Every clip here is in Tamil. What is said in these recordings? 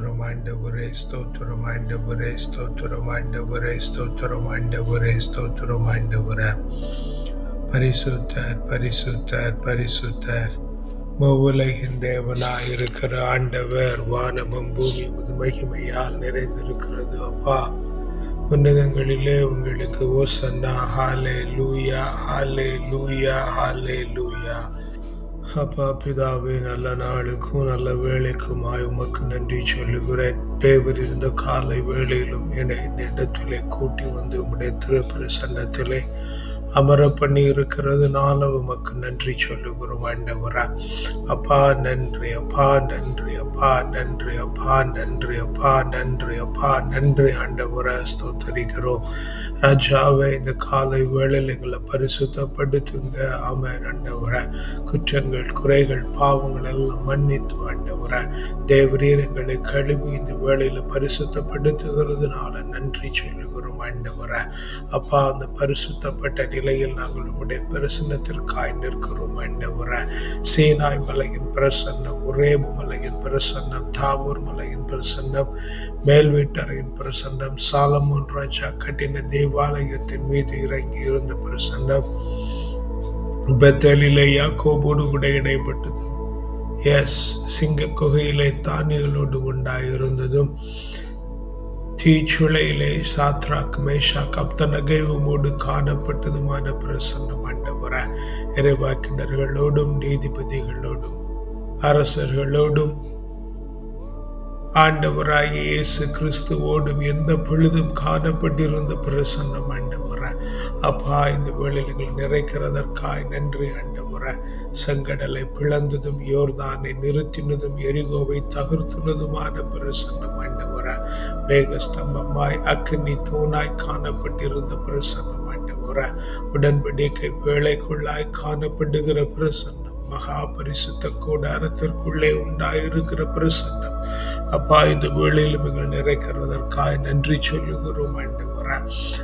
ஸ்தோத்திரம் ஆண்டவரே ஸ்தோத்திரம் ஆண்டவரே ஸ்தோத்திரம் ஆண்டவரே ஸ்தோத்திரம் ஆண்டவரே ஸ்தோத்திரம் ஆண்டவரே. பரிசுத்தர் பரிசுத்தர் பரிசுத்தர். மூவுலகின் தேவனாய் இருக்கிற ஆண்டவர் வானமும் பூமியும் மகிமையால் நிறைந்திருக்கிறது அப்பா. உன்னதங்களிலே உங்களுக்கு ஓசன்னா ஹாலே லூயா ஹாலே லூயா ஹாலே லூயா அப்பா பிதாவே நல்ல நாளுக்கும் நல்ல வேலைக்குமாய் உமக்கு நன்றி சொல்லுகிறேன். தேவர் இருந்த காலை வேளையிலும் என்னை இந்த இடத்திலே கூட்டி வந்து உம்முடைய திருப்பிரசன்னத்திலே அமர பண்ணி இருக்கிறதுனால உமக்கு நன்றி சொல்லுகிறோம் ஆண்டவரா. அப்பா நன்றி அப்பா நன்றி அப்பா நன்றி அப்பா நன்றி அப்பா நன்றி அப்பா நன்றி ஆண்டவரா. ஸ்தோத்தரிக்கிறோம். ராஜாவை இந்த காலை வேளையில் எங்களை பரிசுத்தப்படுத்துங்க. ஆமேன் ஆண்டவரா. குற்றங்கள் குறைகள் பாவங்கள் எல்லாம் மன்னித்து ஆண்டவரா. தேவரீர் எங்களை கழுவி இந்த வேளையில் பரிசுத்தப்படுத்துகிறதுனால நன்றி சொல்லுகிறோம் ஆண்டவரா. அப்பா அந்த பரிசுத்தப்பட்ட நிலையில் நாங்கள் உம்முடைய பிரசன்னத்திற்காய் நிற்கிறோம் ஆண்டவரா சீனாய் மலையின் பிரசன்னம் உரேபு மலையின் பிரசன்னம் தாவூர் மலையின் பிரசன்னம் மேல் வீட்டறையின் பிரசன்னம் சாலமோன் ராஜா கட்டின தேவாலயத்தின் மீது இறங்கி இருந்த பிரசன்னம் பெத்தலிலே யாக்கோபோடு கூட இடைப்பட்டது எஸ் சிங்க குகையிலே தானியலோடு உண்டாயிருந்ததும் தீச்சுளையிலே சாத்ராக் மேஷாக் அப்தனகைவமோடு காணப்பட்டதுமான பிரசன்னம் ஆண்டவர இறைவாக்கினர்களோடும் நீதிபதிகளோடும் அரசர்களோடும் ஆண்டவராகிய இயேசு கிறிஸ்துவோடும் எந்த பொழுதும் காணப்பட்டிருந்த பிரசன்னம் ஆண்டவர அப்பா இந்த வேளையில் எங்களை நிறைக்கிறதற்காய் நன்றி ஆண்டவர். செங்கடலை பிளந்ததும் யோர்தானை நிறுத்தினதும் எரிகோவை தகர்த்துனதுமான பிரசன்னம் ஆண்டவர மேகஸ்தம்பமாய் அக்னி தூணாய் காணப்பட்டிருந்த பிரசன்னம் ஆண்டவர உடன்படிக்கை வேலைக்குள்ளாய் காணப்படுகிற பிரசன்னம் மகா பரிசுத்த கூடாரத்திற்குள்ளே உண்டாயிருக்கிற பிரசன்னம். அப்பா இந்த வேளையிலும் எங்கள் நன்றி சொல்லுகிறோம் ஆண்டவரா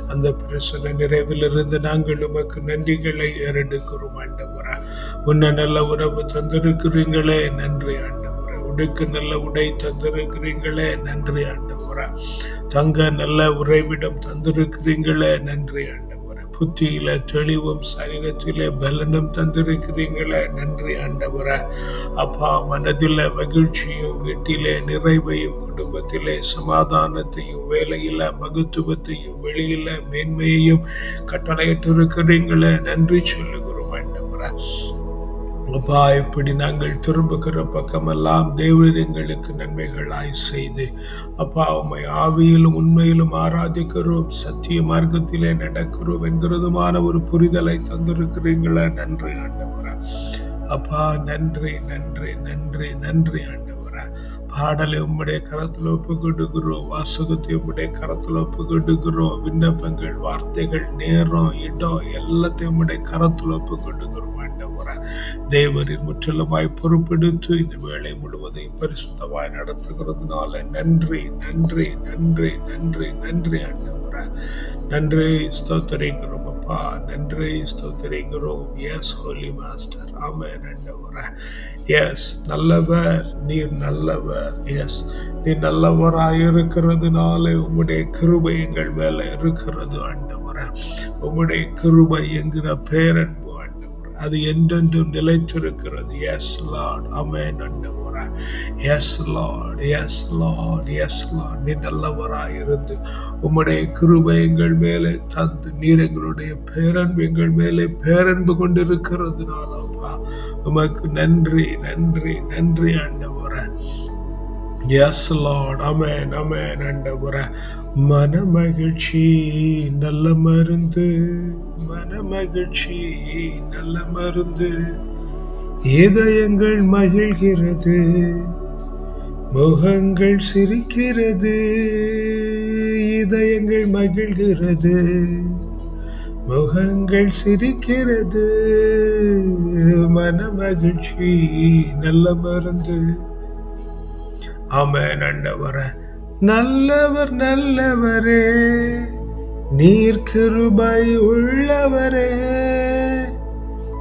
அந்த பிரசன நிறைவிலிருந்து நாங்கள் உமக்கு நன்றிகளை ஏறெடுக்கிறோம் ஆண்டவரா உன்னை நல்ல உறவு தந்திருக்கிறீங்களே நன்றி ஆண்டவரா. உடுக்கு நல்ல உடை தந்திருக்கிறீங்களே நன்றி ஆண்டவரா. தங்க நல்ல உறைவிடம் தந்திருக்கிறீங்களே நன்றி ஆண்டவரா. புத்தியில தெளிவும் சரீரத்திலே பலனும் தந்திருக்கிறீங்களே நன்றி ஆண்டவரா. அப்பா மனதில மகிழ்ச்சியும் வீட்டிலே நிறைவையும் குடும்பத்திலே சமாதானத்தையும் வேலையில மகத்துவத்தையும் வெளியில மேன்மையையும் கட்டளையிட்டிருக்கிறீங்களே நன்றி சொல்லுகிறோம் ஆண்டவரா. அப்பா இப்படி நாங்கள் திரும்புகிற பக்கமெல்லாம் தேவர் எங்களுக்கு நன்மைகளாய் செய்து அப்பா உண்மை ஆவியிலும் உண்மையிலும் ஆராதிக்கிறோம். சத்திய மார்க்கத்திலே நடக்கிறோம் என்கிறதுமான ஒரு புரிதலை தந்திருக்கிறீங்களா நன்றி ஆண்டவரா. அப்பா நன்றி நன்றி நன்றி நன்றி ஆண்டவர். பாடலை உம்முடைய கரத்தில் ஒப்பு கொடுக்கிறோம் வாசகத்தை உம்முடைய கரத்தில் ஒப்பு கொடுக்கிறோம் விண்ணப்பங்கள் வார்த்தைகள் நேரம் இடம் எல்லாத்தையும் உம்முடைய கரத்தில் ஒப்பு கொடுக்கிறோம் தேவரின் முற்றிலுமாய் பொறுப்பெடுத்து இந்த வேலை முழுவதையும் பரிசுத்தமாய் நடத்துகிறதுனால நன்றி நன்றி நன்றி நன்றி நன்றி அண்ணன் நன்றி ஸ்தோத்தரிக்கிறோம் அப்பா. நன்றி ஸ்தோத்தரிக்கிறோம். எஸ் ஹோலி மாஸ்டர் ஆமாம் ஆண்டவரா. எஸ் நல்லவர் நீர் நல்லவர். எஸ் நீ நல்லவராய் இருக்கிறதுனால உம்முடைய கிருபை எங்கள் மேல இருக்கிறது அண்டவரை உம்முடைய கிருபை என்கிற பேரன்பு அது என்றென்றும் நிலைத்திருக்கிறது. எஸ் லார்ட் அமேன் ஆண்டவரா yes lord yes lord yes lord நீ நல்லவராயிருந்து உம்முடைய கிருபை எங்கள் மேலே தந்து நீர் எங்களுடைய பேரன்பு எங்கள் மேலே பேரன்பு கொண்டிருக்கிறதுனால அப்பா உமக்கு நன்றி நன்றி நன்றி ஆண்டவரா எஸ் லார்ட் அமேன் அமேன் ஆண்டவரா மன மகிழ்ச்சி நல்ல மருந்து. மன மகிழ்ச்சி நல்ல மருந்து. இதயங்கள் மகிழ்கிறது முகங்கள் சிரிக்கிறது. இதயங்கள் மகிழ்கிறது முகங்கள் சிரிக்கிறது. மன மகிழ்ச்சி நல்ல மருந்து. ஆமே ஆண்டவர. நல்லவர் நல்லவரே. நீர் கிருபை உள்ளவரே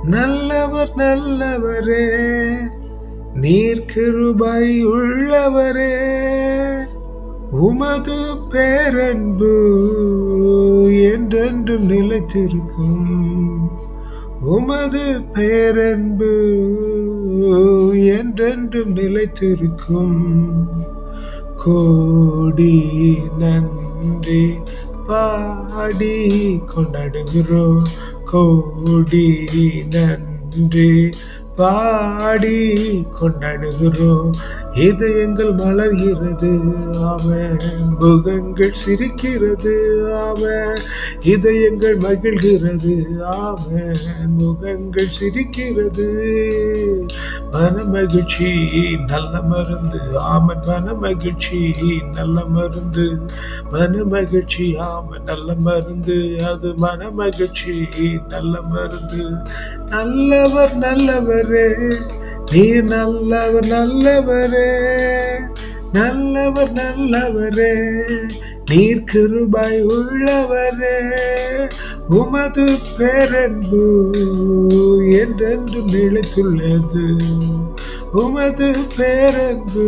நல்லவர் நல்லவரே. நீர் கிருபை உள்ளவரே உமது பேரன்பு என்றென்றும் நிலைத்திருக்கும். உமது பேரன்பு என்றென்றும் நிலைத்திருக்கும். கோடி நன்றி. பாடி கொண்டாடுகிறோம். கோடி நன்றி. பாடி கொண்டாடுகிறோம். இது எங்கள் மலர்கிறது. அவன் முகங்கள் சிரிக்கிறது. அவன் இதயங்கள் மகிழ்கிறது. அவன் முகங்கள் சிரிக்கிறது. மனமகிழ்ச்சி நல்ல மருந்து. ஆமன். மன மகிழ்ச்சி நல்ல மருந்து. மனமகிழ்ச்சி ஆமன். நல்ல மருந்து. அது மனமகிழ்ச்சி நல்ல மருந்து. நல்லவர் நல்லவர். நல்லவரே நீர் நல்லவர் நல்லவரே நல்லவர் நல்லவரே நீர் கிருபாய் உள்ளவரே உமது பேரன்பு என்றென்று நிலைத்துள்ளது. உமது பேரன்பு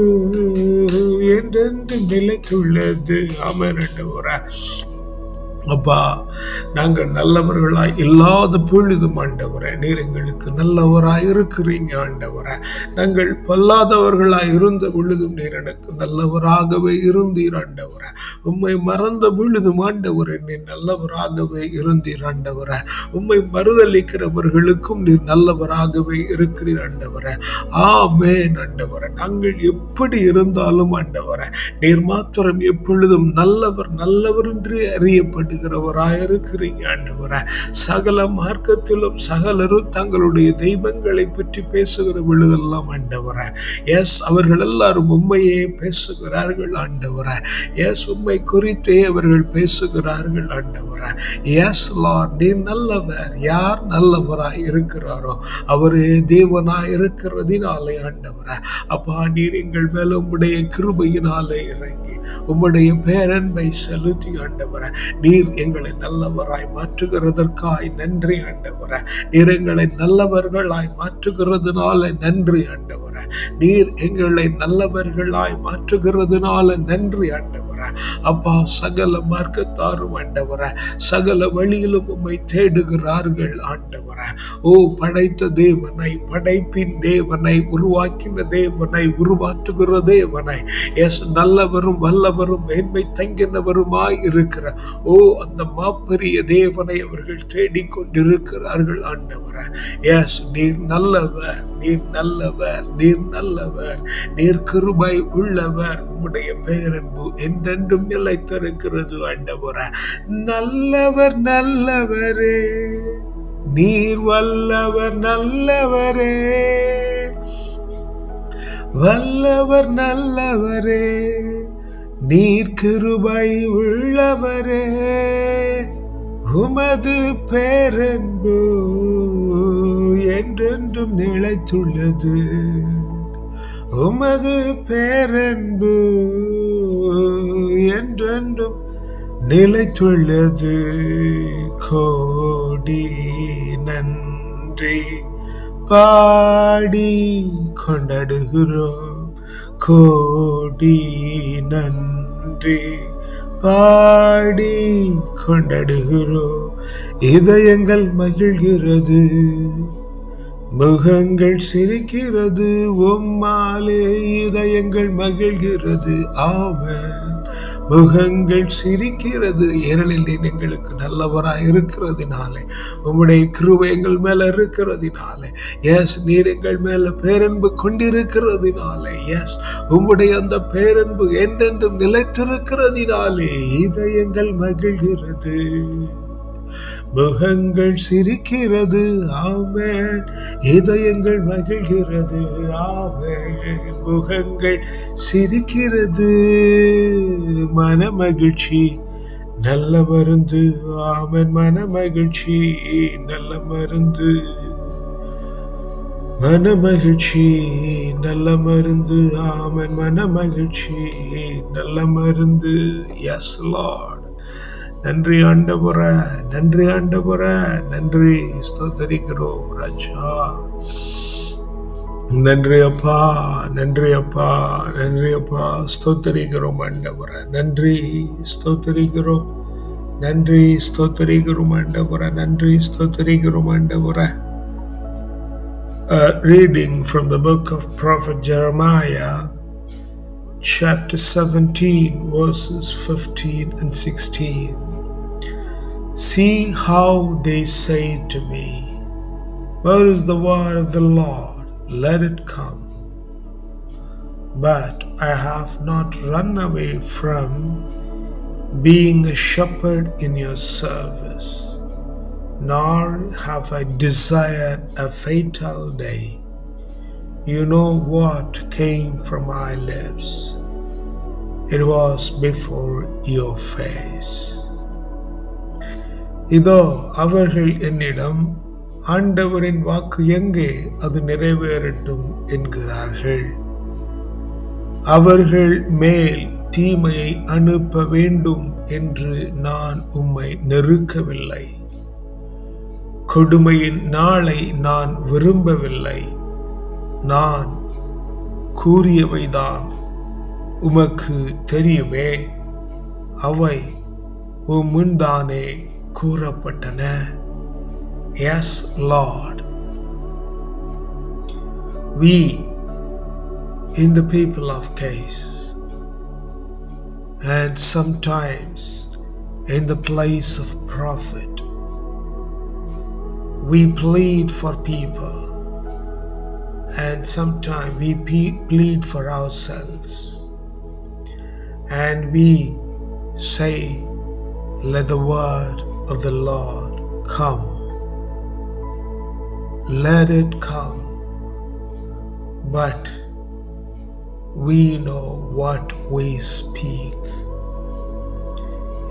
என்றென்று நிலைத்துள்ளது. அமரண்டவரா அப்பா நாங்கள் நல்லவர்களாய் இல்லாத பொழுதும் ஆண்டவரே நீர் எங்களுக்கு நல்லவராய் இருக்கிறீங்க ஆண்டவரே. நாங்கள் பொல்லாதவர்களாய் இருந்த பொழுதும் நீர் எனக்கு நல்லவராகவே இருந்தீர் ஆண்டவரை. உம்மை மறந்த பொழுதும் ஆண்டவரே நீர் நல்லவராகவே இருந்தீர் ஆண்டவரை. உம்மை மறுதளிக்கிறவர்களுக்கும் நீர் நல்லவராகவே இருக்கிறீர் ஆண்டவரே. ஆமேன் ஆண்டவரை. நாங்கள் எப்படி இருந்தாலும் ஆண்டவரை நீர் மாத்திரம் எப்பொழுதும் நல்லவர் நல்லவர் என்று அறியப்பட்டு இருக்கிறீங்க ஆண்டவரே. சகல மார்க்கத்திலும் சகலரும் தங்களுடைய தெய்வங்களை பற்றி பேசுகிற பொழுதெல்லாம் ஆண்டவரே. எஸ் அவர்கள் எல்லாரும் உண்மையே பேசுகிறார்கள் ஆண்டவரே. எஸ் உண்மை குறித்தே அவர்கள் பேசுகிறார்கள் ஆண்டவரே. எஸ் லார்ட் நீ நல்லவர். யார் நல்லவராய் இருக்கிறாரோ அவரே தேவனாய் இருக்கிறதினாலே ஆண்டவரே. அப்பா நீர் எங்கள் மேல உம்முடைய கிருபையினாலே இறங்கி உம்முடைய பேரன்பை செலுத்தி ஆண்டவரே. நீர் எங்களை நல்லவராய் மாற்றுகிறதற்காய் நன்றி ஆண்டவர. நீர் எங்களை நல்லவர்களாய் மாற்றுகிறதுனால நன்றி ஆண்டவர. நீர் எங்களை நல்லவர்களாய் மாற்றுகிறதுனால நன்றி ஆண்டவர. அப்பா சகல மார்க்கத்தாரும் ஆண்டவர சகல வழியிலும் உம்மை தேடுகிறார்கள் ஆண்டவர. ஓ படைத்த தேவனை படைப்பின் தேவனை உருவாக்கின தேவனை உருவாற்றுகிற தேவனை. எஸ் நல்லவரும் வல்லவரும் மேன்மை தங்கினவருமாய் இருக்கிற. ஓ அந்த மாப்பெரிய தேவனை அவர்கள் தேடிக்கொண்டிருக்கிறார்கள் ஆண்டவரை. எஸ் நீர் நல்லவர் நீர் நல்லவர் நீர் நல்லவர் நீர் கிருபை உள்ளவர். உம்முடைய பேரன்பு என்றென்றும் நிலைத்திருக்கிறது ஆண்டவரை. நல்லவர் நல்லவரே நீர் வல்லவர் நல்லவரே வல்லவர் நல்லவரே. நீர் கிருபை உள்ளவரே உமது பேரன்பு என்றென்றும் நிலைத்துள்ளது. உமது பேரன்பு என்றென்றும் நிலைத்துள்ளது. கோடி நன்றி. பாடி கொண்டாடுகிறோம். கோடி நன்றி பாடி கொண்டாடுகிறோம் இதயங்கள் மகிழ்கிறது முகங்கள் சிரிக்கிறது உம்மாலே இதயங்கள் மகிழ்கிறது. ஆமென். முகங்கள் சிரிக்கிறது. ஏனெனில் எங்களுக்கு நல்லவராக இருக்கிறதுனாலே உம்முடைய கிருபை எங்கள் மேல இருக்கிறதுனாலே எஸ் நீர் எங்கள் மேல பேரன்பு கொண்டிருக்கிறதுனாலே எஸ் உம்முடைய அந்த பேரன்பு என்றென்றும் நிலைத்திருக்கிறதினாலே இதயங்கள் மகிழ்கிறது. முகங்கள் சிரிக்கிறது ஆமேன். இதயங்கள் மகிழ்கிறது ஆமேன். முகங்கள் சிரிக்கிறது மனமகிழ்ச்சி நல்ல மருந்து ஆமென். மனமகிழ்ச்சி நல்ல மருந்து. மனமகிழ்ச்சி நல்ல மருந்து ஆமன். மனமகிழ்ச்சி நல்ல மருந்து. எஸ் லார்ட் நன்றி ஆண்டவர நன்றி ஆண்டவர நன்றி ஸ்தோத்தரிக்கிறோம் ராஜா. நன்றி அப்பா நன்றி அப்பா நன்றி அப்பா ஸ்தோத்தரிக்கிறோம் ஆண்டவர. நன்றி ஸ்தோத்தரிக்கிறோம் நன்றி ஸ்தோத்தரிக்கிறோம் ஆண்டவர நன்றி ஸ்தோத்தரிக்கிறோம் ஆண்டவர. A uh, reading from the book of prophet Jeremiah chapter 17 verses 15 and 16 See how they say to me Where is the word of the Lord? Let it come. But I have not run away from being a shepherd in your service, nor have I desired a fatal day. You know what came from my lips. It was before your face. இதோ அவர்கள் என்னிடம் ஆண்டவரின் வாக்கு எங்கே அது நிறைவேறட்டும் என்கிறார்கள் அவர்கள் மேல் தீமையை அனுப்ப வேண்டும் என்று நான் உம்மை நெருக்கவில்லை கொடுமையின் நாளை நான் விரும்பவில்லை நான் கூறியவைதான் உமக்கு தெரியுமே அவை உம் முன்தானே கூறப்பட்டன yes lord we in the people of case and sometimes in the place of prophet we plead for people and sometimes we plead for ourselves and we say let the word of the lord come let it come but we know what we speak.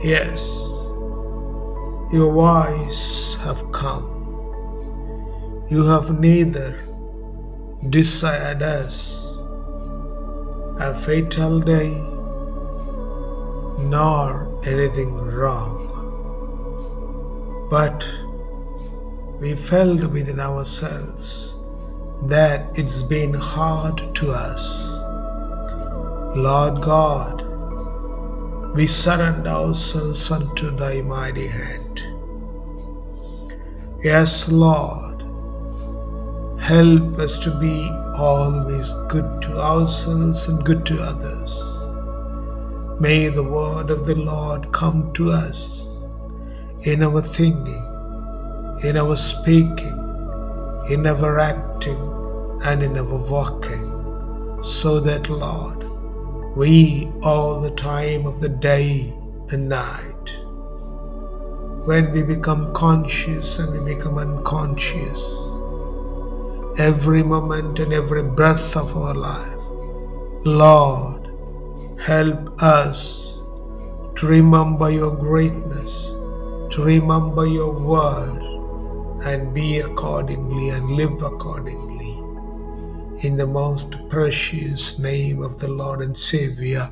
Yes, your voice have come. You have neither desired us a fatal day nor anything wrong, but we felt within ourselves that it's been hard to us. Lord God, we surrender ourselves unto thy mighty hand. Yes, Lord, help us to be always good to ourselves and good to others. May the word of the Lord come to us in our thinking, in our speaking, in our acting, and in our walking, so that, Lord, we all the time of the day and night, when we become conscious and we become unconscious, every moment and every breath of our life, Lord, help us to remember your greatness, to remember your word, and be accordingly and live accordingly. In the most precious name of the Lord and Savior,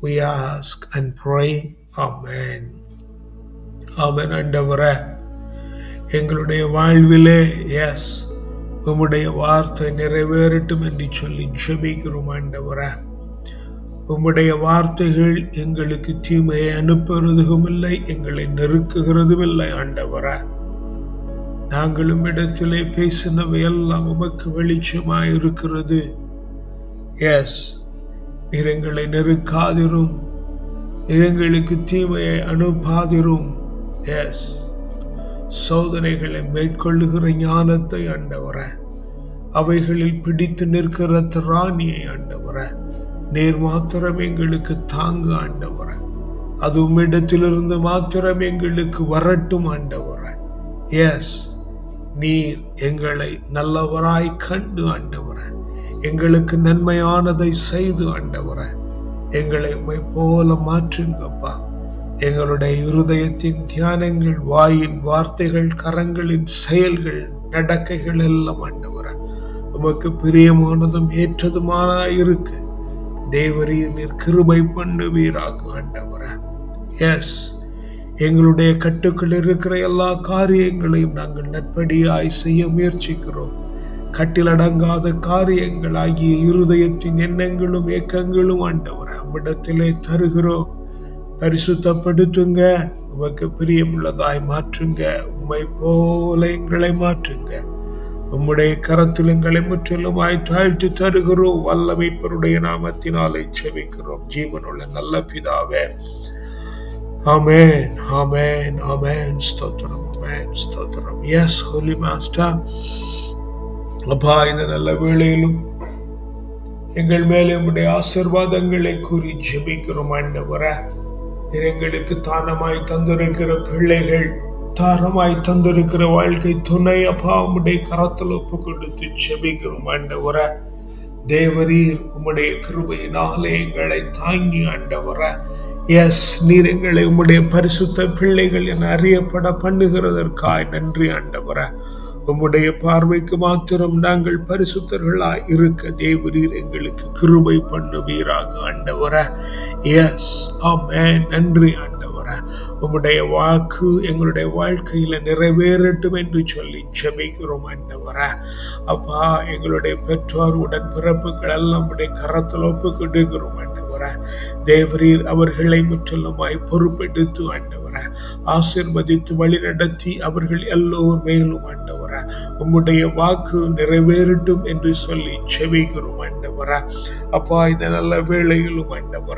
we ask and pray. Amen. ஆமென் ஆண்டவரே எங்களுடைய வாழ்விலே எஸ் உம்முடைய வார்த்தை நிறைவேறட்டும் என்று சொல்லி ஜெபிக்கிறோம் ஆண்டவர. உம்முடைய வார்த்தைகள் எங்களுக்கு தீமையை அனுப்புறதும் இல்லை எங்களை நெருக்குகிறதும் இல்லை ஆண்டவர. நாங்களும் இடத்திலே பேசினவை எல்லாம் உமக்கு வெளிச்சமாக இருக்கிறது எஸ் நீர் எங்களை நெருக்காதிரும். இரங்களுக்கு எங்களுக்கு தீமையை அனுப்பாதிரும். எஸ் சோதனைகளை மேற்கொள்ளுகிற ஞானத்தை ஆண்டவர. அவைகளில் பிடித்து நிற்கிற திராணியை ஆண்டவர. நீர் மாத்திரம் எங்களுக்கு தாங்க ஆண்டவர. அது உம்மிடத்திலிருந்து மாத்திரம் எங்களுக்கு வரட்டும் ஆண்டவர. எஸ் நீர் எங்களை நல்லவராய் கண்டு ஆண்டவர. எங்களுக்கு நன்மையானதை செய்து ஆண்டவர. எங்களை உம்மை போல மாற்றுங்கப்பா. எங்களுடைய இருதயத்தின் தியானங்கள் வாயின் வார்த்தைகள் கரங்களின் செயல்கள் நடக்கைகள் எல்லாம் ஆண்டவர உமக்கு பிரியமானதும் ஏற்றதுமான இருக்கு தேவரீர் நீர் கிருபை பண்ணுவீராக ஆண்டவர. எஸ் எங்களுடைய கட்டுக்குள் இருக்கிற எல்லா காரியங்களையும் நாங்கள் நட்படியாய் செய்ய முயற்சிக்கிறோம். கட்டிலடங்காத காரியங்கள் ஆகிய இருதயத்தின் எண்ணங்களும் ஏக்கங்களும் ஆண்டவர் அம்மிடத்திலே தருகிறோம். பரிசுத்தப்படுத்துங்க. உமக்கு பிரியமுள்ளதாய் மாற்றுங்க. உம்மை போல எங்களை மாற்றுங்க. உம்முடைய கரத்தில் எங்களை முற்றிலுமாய் தாழ்த்து தருகிறோம். வல்லமைப்பருடைய நாமத்தினாலே செவிக்கிறோம் ஜீவனுள்ள நல்ல பிதாவே. ஆமேன் ஆமேன் ஆமேன். ஸ்தோத்திரம் ஆமேன். ஸ்தோத்திரம். எஸ் ஹோலி மாஸ்டா அப்பா இந்த நல்ல வேளையிலும் எங்கள் மேலே உம்முடைய ஆசிர்வாதங்களை கூறி ஜெபிக்கிறோம் ஆண்டவரை. எங்களுக்கு தானமாய் தந்திருக்கிற பிள்ளைகள் தாரமாய் தந்திருக்கிற வாழ்க்கை துணை அப்பா உம்முடைய கரத்தில் ஒப்பு கொடுத்து செபிக்கிறோம் ஆண்டவர. தேவரீர் உம்முடைய கிருபையினாலே எங்களை தாங்கி ஆண்டவர. எஸ் நீர் எங்களை உம்முடைய பரிசுத்த பிள்ளைகள் என அறியப்பட பண்ணுகிறதற்காய் நன்றி ஆண்டவரே. உம்முடைய பார்வைக்கு மாத்திரம் நாங்கள் பரிசுத்தர்களாய் இருக்க தேவரீர் எங்களுக்கு கிருபை பண்ணுவீராக ஆண்டவர. எஸ் ஆமே நன்றி ஆண்டவர உம்முடைய வாக்கு எங்களுடைய வாழ்க்கையில் நிறைவேறட்டும் என்று சொல்லி ஜெபிக்கிறோம் ஆண்டவர. அப்பா எங்களுடைய பெற்றோர் உடன் பிறப்புகள் எல்லாம் உடைய கரத்தில் ஒப்புக்கிட்டுக்கிறோம் கொடுக்கிறோம் தேவரீர் அவர்களை முற்றிலுமாய் பொறுப்பெடுத்து ஆண்டவர. ஆசிர்வதித்து வழிநடத்தி அவர்கள் எல்லோரும் மேலும் ஆண்டவர. உம்முடைய வாக்கு நிறைவேறட்டும் என்று சொல்லி ஜெபிக்கிறோம் ஆண்டவர. அப்பா இந்த நல்ல வேளையிலும் ஆண்டவர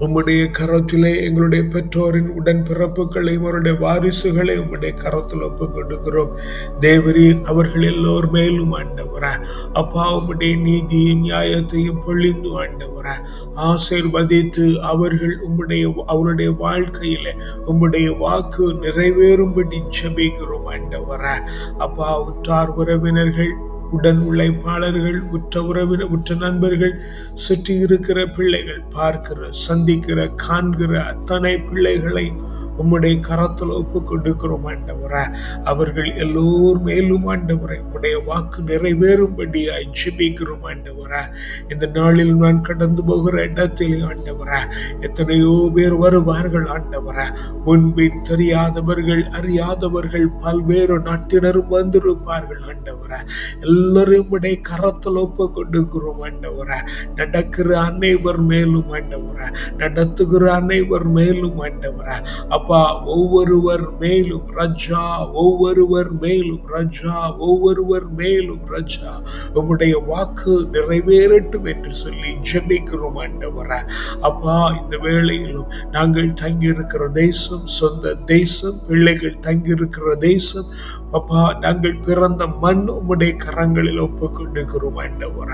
உம்முடைய கரத்திலே எங்களுடைய பெற்றோரின் உடன் பிறப்புகளையும் அவருடைய வாரிசுகளை உம்முடைய கரத்தில் ஒப்பு கொடுக்கிறோம் தேவரீர் அவர்கள் எல்லோர் மேலும் ஆண்டவர அப்பா உம்முடைய நீதியும் நியாயத்தையும் பொழிந்து ஆண்டவர ஆசீர்வதித்து அவர்கள் உம்முடைய அவருடைய வாழ்க்கையில உம்முடைய வாக்கு நிறைவேறும்படி செபிக்கிறோம் ஆண்டவர. அப்பா உற்றார் உறவினர்கள் உடன் உழைப்பாளர்கள் உற்ற உறவினர் உற்ற நண்பர்கள் சுற்றி இருக்கிற பிள்ளைகள் பார்க்கிற சந்திக்கிற காண்கிற அத்தனை பிள்ளைகளை உம்முடைய கரத்தில் ஒப்பு கொடுக்கிறோம் ஆண்டவரா. அவர்கள் எல்லோர் மேலும் ஆண்டவரை உம்முடைய வாக்கு நிறைவேறும்படியாய் ஜிபிக்கிறோம் ஆண்டவர. இந்த நாளில் நான் கடந்து போகிற இடத்திலே ஆண்டவரா எத்தனையோ பேர் வருவார்கள் ஆண்டவர. முன்பின் தெரியாதவர்கள் அறியாதவர்கள் பல்வேறு நாட்டினரும் வந்திருப்பார்கள் ஆண்டவர. எல்லாரும் உடைய கரத்தில் ஒப்பு கொடுக்கிறோம் ஆண்டவரை. நடக்கிற அனைவர் மேலும் ஆண்டவரை. நடத்துகிற அனைவர் மேலும் ஆண்டவரை. அப்பா ஒவ்வொருவர் மேலும் ரஜா ஒவ்வொருவர் மேலும் ரஜா ஒவ்வொருவர் மேலும் ரஜா. உம்முடைய வாக்கு நிறைவேறட்டும் என்று சொல்லி ஜெபிக்கிறோம் ஆண்டவரை. அப்பா இந்த வேளையிலும் நாங்கள் தங்கியிருக்கிற தேசம் சொந்த தேசம் பிள்ளைகள் தங்கியிருக்கிற தேசம். அப்பா நாங்கள் பிறந்த மண் உம்முடைய கரங்களில் ஒப்பு கொடுக்கிறோம் ஆண்டவர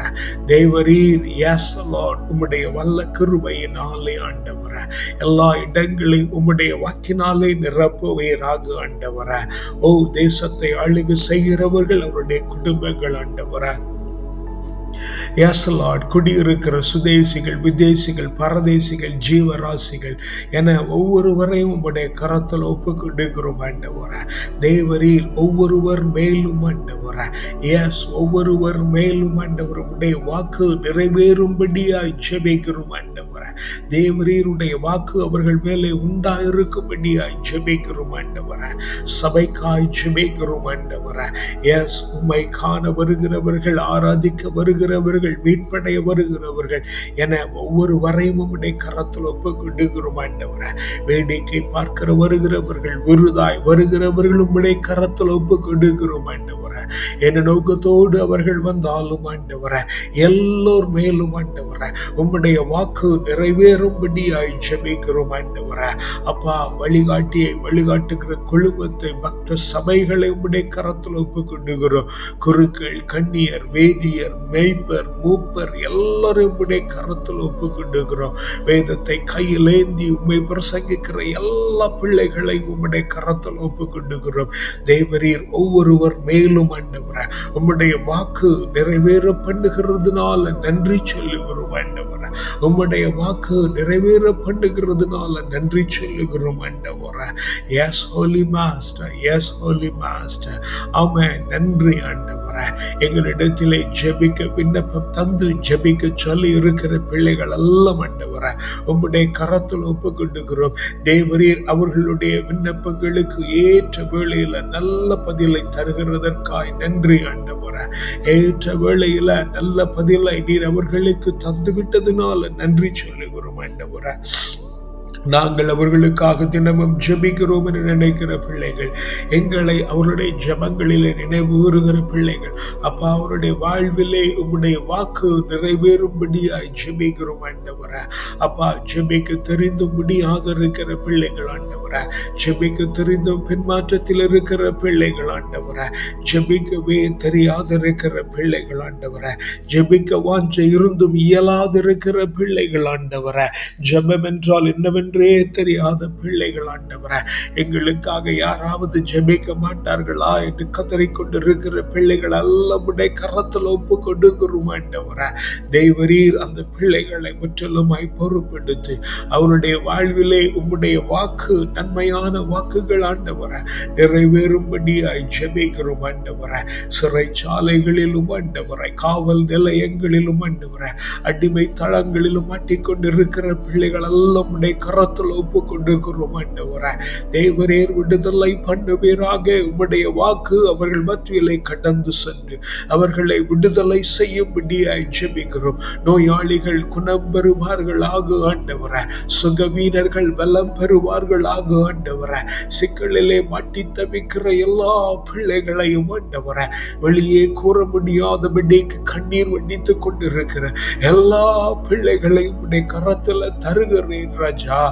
தேவரீர் எஸ் லார்ட் உம்முடைய வல்ல கிருபையினாலே ஆண்டவர. எல்லா இடங்களையும் உம்முடைய வாக்கினாலே நிரப்புவீராக ஆண்டவர. ஓ தேசத்தை அழுகு செய்கிறவர்கள் அவருடைய குடும்பங்கள் ஆண்டவர. ஏசலாட் குடியிருக்கிற சுதேசிகள் விதேசிகள் பரதேசிகள் ஜீவராசிகள் என ஒவ்வொருவரையும் உடைய கரத்தில் ஒப்பு கொடுக்கிறோம் ஆண்டவர. தேவரீர் ஒவ்வொருவர் மேலும் ஆண்டவர. எஸ் ஒவ்வொருவர் மேலும் ஆண்டவர் உடைய வாக்கு நிறைவேறும்படியாய் ஜெபிக்கிறோம் ஆண்டவர. தேவரீருடைய வாக்கு அவர்கள் மேலே உண்டாயிருக்கும்படியாய் ஜெபிக்கிறோம் ஆண்டவர. சபைக்காய் ஜெபிக்கிறோம் ஆண்டவர. எஸ் உம்மை காண வருகிறவர்கள் ஆராதிக்க வருகிறவர்கள் மீட்படைய வருகிறவர்கள் என ஒவ்வொரு வரையும் உடைய கரத்தில் ஒப்புக்கொண்டுகிறோம் ஆண்டவரை. வேடிக்கை பார்க்கிற வருகிறவர்கள் விருதாய் வருகிறவர்களும் உடைய கரத்தில் ஒப்புக்கொண்டுகிறோம் ஆண்டவர். ஆண்டவர. என்ன நோக்கத்தோடு அவர்கள் வந்தாலும் ஆண்டவர எல்லோர் மேலும் ஆண்டவர உம்முடைய வாக்கு நிறைவேறும்படியாய் ஜெபிக்கிறோம் ஆண்டவர. அப்பா வழிகாட்டியை வழிகாட்டுகிற குழுமத்தை பக்த சபைகளை உம்முடைய கரத்தில் ஒப்புக்கொண்டுகிறோம். குருக்கள் கண்ணியர் வேதியர் மெய்ப்பர் மூப்பர் எல்லாரும் உம்முடைய கரத்தில் ஒப்புக்கொண்டுகிறோம். வேதத்தை கையிலேந்தி உண்மை பிரசங்கிக்கிற எல்லா பிள்ளைகளையும் உம்முடைய கரத்தில் ஒப்புக்கொண்டுகிறோம். தேவரீர் ஒவ்வொருவர் மேலும் ஆண்டவர உம்முடைய வாக்கு நிறைவேற பண்ணுகிறதுனால நன்றி சொல்லுகிறோம் ஆண்டவரை உம்முடைய வாக்கு நிறைவேற பண்ணுகிறதுனால நன்றி சொல்லுகிறோம் ஆண்டவரை yes holy master yes holy master ஆமென். நன்றி ஆண்டவர். எங்களிடத்திலே ஜெபிக்க விண்ணப்பம் தந்து ஜெபிக்க சொல்லி இருக்கிற பிள்ளைகள் எல்லாம் ஆண்டவரே உங்களுடைய கரத்தில் ஒப்புக்கொண்டுகிறோம் தேவரீர் அவர்களுடைய விண்ணப்பங்களுக்கு ஏற்ற வேளையில நல்ல பதிலை தருகிறதற்காய் நன்றி ஆண்டவர. ஏற்ற வேளையில நல்ல பதிலை நீர் அவர்களுக்கு தந்துவிட்டதுனால நன்றி சொல்லுகிறோம் ஆண்டவர. நாங்கள் அவர்களுக்காக தினமும் ஜெபிக்கிறோம் என்று நினைக்கிற பிள்ளைகள் எங்களை அவருடைய ஜபங்களில் நினைவுறுகிற பிள்ளைகள் அப்பா அவருடைய வாழ்விலே உங்களுடைய வாக்கு நிறைவேறும்படியாய் ஜெபிக்கிறோம் ஆண்டவர. அப்பா ஜெபிக்க தெரிந்தும் முடியாத இருக்கிற பிள்ளைகள் ஆண்டவர. ஜெபிக்க தெரிந்தும் பின்மாற்றத்தில் இருக்கிற பிள்ளைகள் ஆண்டவர. ஜெபிக்கவே தெரியாத இருக்கிற பிள்ளைகள் ஆண்டவர. ஜெபிக்க வாஞ்ச இருந்தும் இயலாது இருக்கிற பிள்ளைகள் ஆண்டவர. ஜெபம் என்றால் என்னவென்று தெரியாத பிள்ளைகள் ஆண்டவர எங்களுக்காக யாராவது ஜெபிக்க மாட்டார்களா என்று கதறிக்கொண்டு இருக்கிற பிள்ளைகள் எல்லாமுடைய கரத்தில் ஒப்பு கொடுக்கிறோம் ஆண்டவர. தெய்வரீர் அந்த பிள்ளைகளை முற்றிலுமாய் பொறுப்பெடுத்து அவருடைய வாழ்விலே உம்முடைய வாக்கு நன்மையான வாக்குகள் ஆண்டவர நிறைவேறும்படியாய் ஜெபிக்கிறோம் ஆண்டவர. சிறைச்சாலைகளிலும் ஆண்டவரை காவல் நிலையங்களிலும் ஆண்டவர அடிமை தளங்களிலும் மாட்டிக்கொண்டிருக்கிற பிள்ளைகள் எல்லாம் உடைய கரத்தில் ஒப்பு கொண்டிருக்கிறோம் ஆண்டவர. தேவரேர் விடுதலை பண்ணுவீராக. உம்முடைய வாக்கு அவர்கள் மத்தியிலே கடந்து சென்று அவர்களை விடுதலை செய்யும்படியாய் ஜெபிக்கிறோம். நோயாளிகள் குணம் பெறுவார்களாக ஆண்டவர. சுகவீனர்கள் பலம் பெறுவார்களாக ஆண்டவர. சிக்கலிலே மாட்டி தவிக்கிற எல்லா பிள்ளைகளையும் ஆண்டவர. வெளியே கூற முடியாதபடிக்கு கண்ணீர் வடித்துக் கொண்டிருக்கிற எல்லா பிள்ளைகளையும் உடைய கரத்தில் தருகிறேன் ராஜா.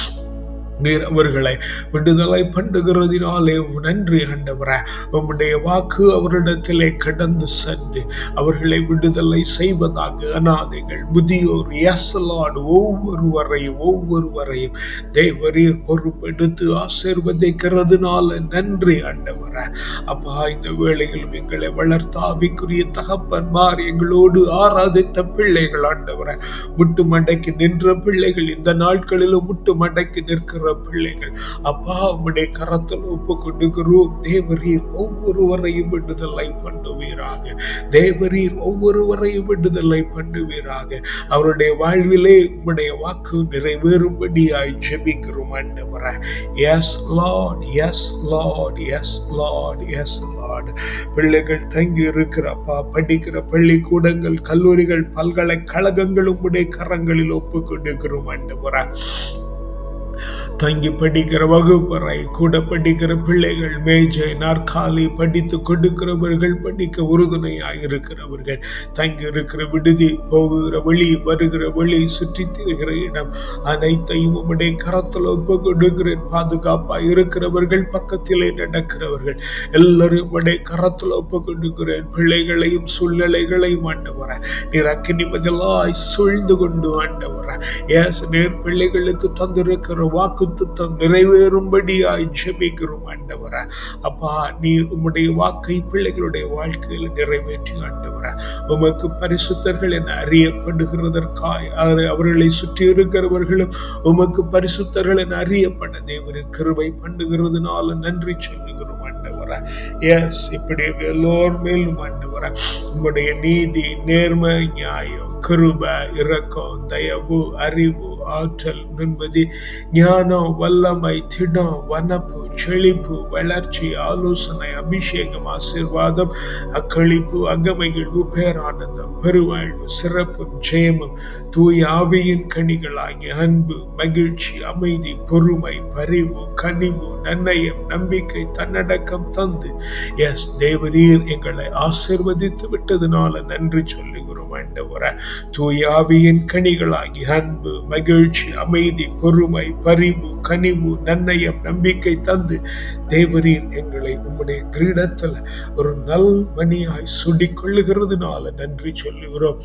நீர் அவர்களை விடுதலை பண்ணுகிறதினாலே நன்றி ஆண்டவர. உம்முடைய வாக்கு அவரிடத்திலே கடந்து சென்று அவர்களை விடுதலை செய்வதாக அனாதைகள் முதியோர் எசலாடு ஒவ்வொருவரையும் ஒவ்வொருவரையும் தேவரீர் பொறுப்பெடுத்து ஆசீர்வதிக்கிறதுனால நன்றி ஆண்டவர. அப்பா இந்த வேளையிலும் எங்களை வளர்த்தாவிக்குரிய தகப்பன்மார் எங்களோடு ஆராதித்த பிள்ளைகள் ஆண்டவர. முட்டு மடக்கி நின்ற பிள்ளைகள் இந்த நாட்களிலும் முட்டு மடக்கி நிற்கிற பிள்ளைகள். அப்பா உம்முடைய கரத்தில் ஒப்பு கொடுக்கிறோம் தேவரீர் ஒவ்வொருவரையும் விடுதலை பண்ணுவீராக. தேவரீர் ஒவ்வொருவரையும் விடுதலை பண்ணுவீராக. அவருடைய வாழ்விலே உம்முடைய வாக்கு நிறைவேறும்படியாய் ஜெபிக்கிறோம் ஆண்டவர. Yes lord yes lord yes lord yes lord பிள்ளைகள் தங்கி இருக்கிறப்பா படிக்கிற பள்ளிக்கூடங்கள் கல்லூரிகள் பல்கலைக்கழகங்கள் உம்முடைய கரங்களில் ஒப்புக்கொண்டிருக்கிறோம் கொடுக்கிறோம் தங்கி படிக்கிற வகுப்பறை கூட படிக்கிற பிள்ளைகள் மேஜை நாற்காலி படித்து கொடுக்கிறவர்கள் படிக்க உறுதுணையாக இருக்கிறவர்கள் தங்கி இருக்கிற விடுதி போகிற வழி வருகிற வழி சுற்றி திரிகிற இடம் அனைத்தையும் உம்முடைய கரத்தில் ஒப்பு கொடுக்கிறேன். பாதுகாப்பாக இருக்கிறவர்கள் பக்கத்திலே நடக்கிறவர்கள். எல்லாரும் உம்முடைய கரத்தில் ஒப்பு கொடுக்கிறேன். பிள்ளைகளையும் சூழ்நிலைகளையும் ஆண்டவர நீர் அக்கினி பதிலாய் சூழ்ந்து கொண்டு ஆண்டவர. ஏசு நேர் பிள்ளைகளுக்கு தந்திருக்கிற வாக்கு வாக்குத்தம் நிறைவேறும்படியாய் ஜெபிக்கிறோம் ஆண்டவர. அப்பா நீர் உம்முடைய வாக்கை பிள்ளைகளுடைய வாழ்க்கையில் நிறைவேற்றி ஆண்டவர. உமக்கு பரிசுத்தர்கள் என அறியப்படுகிறதற்காய் அவர்- அவர்களை சுற்றி இருக்கிறவர்களும் உமக்கு பரிசுத்தர்கள் என அறியப்பட தேவரின் கிருபை பண்ணுகிறதுனால நன்றி சொல்லுகிறோம் ஆண்டவர். எஸ் இப்படி எல்லோர் மேலும் ஆண்டவரை உங்களுடைய நீதி நேர்மை நியாயம் கிருப இரக்கம் தயவு அறிவு ஆற்றல் நிம்மதி ஞானம் வல்லமை திடம் வனப்பு செழிப்பு வளர்ச்சி ஆலோசனை அபிஷேகம் ஆசீர்வாதம் அக்களிப்பு அகமகிழ்வு பேரானந்தம் பெருவாழ்வு சிறப்பும் ஜெயமும் தூய ஆவியின் கனிகளாகிய அன்பு மகிழ்ச்சி அமைதி பொறுமை பரிவு கனிவு நன்னயம் நம்பிக்கை தன்னடக்கம் தந்து எஸ் தேவரீர் எங்களை ஆசீர்வதித்து விட்டதுனால நன்றி சொல்லுகிறோம் ஆண்டவர. தூயாவியின் கனிகளாகி அன்பு மகிழ்ச்சி அமைதி பொறுமை பரிவு கனிவு நன்னயம் நம்பிக்கை தந்து தேவரீர் எங்களை உம்முடைய கிரீடத்தில் ஒரு நல் மணியாய் சுடிக்கொள்ளுகிறதுனால நன்றி சொல்லுகிறோம்.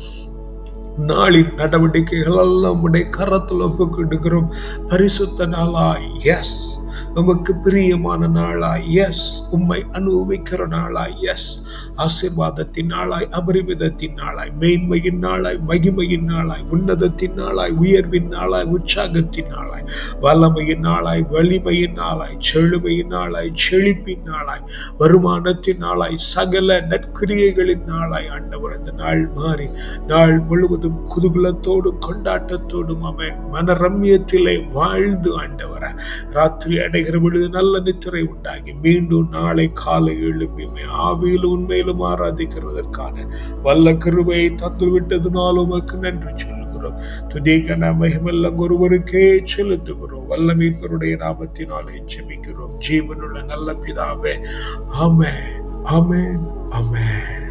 நாளின் நடவடிக்கைகள் எல்லாம் உடைய கரத்தில் ஒப்புக்கிடுகிறோம் பரிசுத்த நாளாய் எஸ். உமக்கு பிரியமான நாளாய் எஸ் உம்மை அனுபவிக்கிற நாளாய் எஸ் ஆசீர்வாதத்தின் நாளாய் அபரிமிதத்தின் நாளாய் மேன்மையின் நாளாய் மகிமையின் நாளாய் உன்னதத்தின் நாளாய் உயர்வின் நாளாய் உற்சாகத்தின் நாளாய் வல்லமையின் நாளாய் வலிமையின் நாளாய் செழுமையின் நாளாய் செழிப்பின் நாளாய் வருமானத்தின் நாளாய் சகல நற்கிரியைகளின் நாளாய் ஆண்டவர் அந்த நாள் மாறி நாள் முழுவதும் குதூகலத்தோடும் கொண்டாட்டத்தோடும் அவன் மனரம்யத்திலே வாழ்ந்து ஆண்டவர. ராத்திரி அடைகிற பொழுது நல்ல நித்திரை உண்டாகி மீண்டும் நாளை காலை எழுப்பி ஆவியில் உண்மையிலும் ஆராதிக்கிறதற்கான வல்ல கிருபையை தந்து விட்டதுனால் உமக்கு நன்றி சொல்லுகிறோம். துதிகன மகிமெல்லாம் ஒருவருக்கே செலுத்துகிறோம். வல்ல மீட்பருடைய நாமத்தினாலே ஜெபிக்கிறோம். ஜீவனுள்ள நல்ல பிதாவே அமேன் அமேன் அமேன்